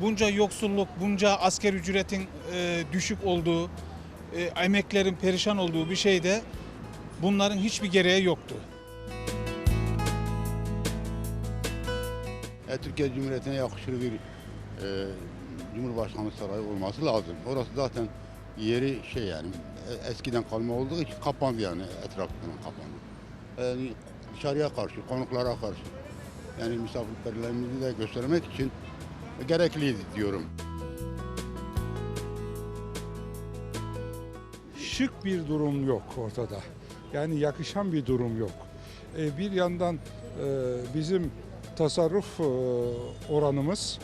bunca yoksulluk, bunca asker ücretin e, düşük olduğu, e, emeklerin perişan olduğu bir şeyde bunların hiçbir gereği yoktu. E, Türkiye Cumhuriyeti'ne yakışır bir e, Cumhurbaşkanı sarayı olması lazım. Orası zaten yeri şey yani e, eskiden kalma olduğu için kapandı yani etrafından kapandı. Yani dışarıya karşı, konuklara karşı yani misafirperverliğimizi de göstermek için gerekliydi diyorum. şık bir durum yok ortada. Yani yakışan bir durum yok. E, bir yandan e, bizim tasarruf e, oranımız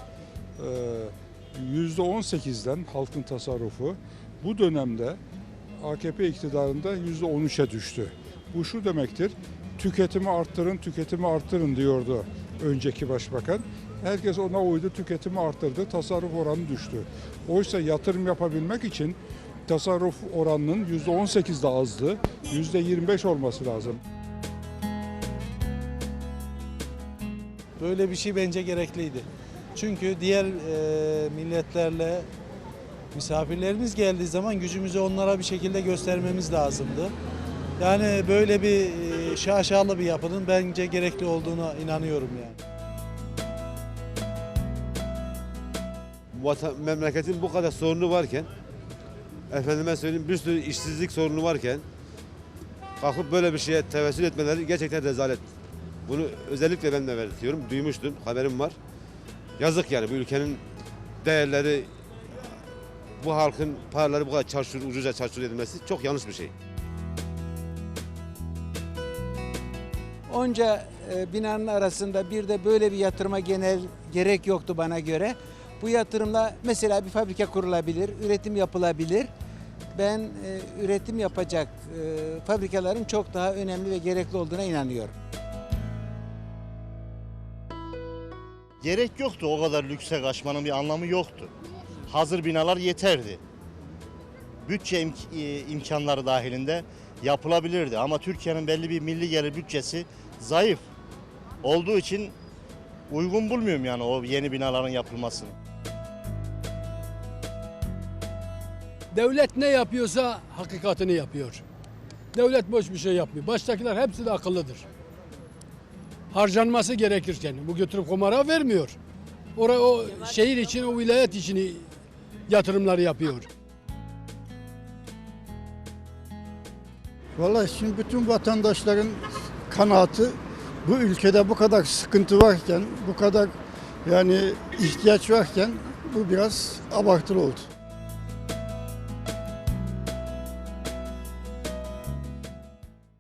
e, %18'den halkın tasarrufu bu dönemde AKP iktidarında %13'e düştü. Bu şu demektir, tüketimi arttırın, tüketimi arttırın diyordu önceki başbakan. Herkes ona uydu, tüketimi arttırdı, tasarruf oranı düştü. Oysa yatırım yapabilmek için tasarruf oranının %18 de azdı, %25 olması lazım. Böyle bir şey bence gerekliydi. Çünkü diğer e, milletlerle misafirlerimiz geldiği zaman gücümüzü onlara bir şekilde göstermemiz lazımdı. Yani böyle bir e, şaşalı bir yapının bence gerekli olduğuna inanıyorum yani. vatan, memleketin bu kadar sorunu varken, efendime söyleyeyim bir sürü işsizlik sorunu varken, kalkıp böyle bir şeye tevessül etmeleri gerçekten rezalet. Bunu özellikle ben de belirtiyorum, duymuştum, haberim var. Yazık yani bu ülkenin değerleri, bu halkın paraları bu kadar çarçur, ucuca çarçur edilmesi çok yanlış bir şey. Onca e, binanın arasında bir de böyle bir yatırıma genel gerek yoktu bana göre. Bu yatırımla mesela bir fabrika kurulabilir, üretim yapılabilir. Ben e, üretim yapacak e, fabrikaların çok daha önemli ve gerekli olduğuna inanıyorum. Gerek yoktu o kadar lükse kaçmanın bir anlamı yoktu. Hazır binalar yeterdi. Bütçe imk- imkanları dahilinde yapılabilirdi ama Türkiye'nin belli bir milli gelir bütçesi zayıf olduğu için uygun bulmuyorum yani o yeni binaların yapılmasını. Devlet ne yapıyorsa hakikatini yapıyor. Devlet boş bir şey yapmıyor. Baştakiler hepsi de akıllıdır. Harcanması gerekirken bu götürüp komara vermiyor. Oraya o şehir için, o vilayet için yatırımları yapıyor. Vallahi şimdi bütün vatandaşların kanaati bu ülkede bu kadar sıkıntı varken, bu kadar yani ihtiyaç varken bu biraz abartılı oldu.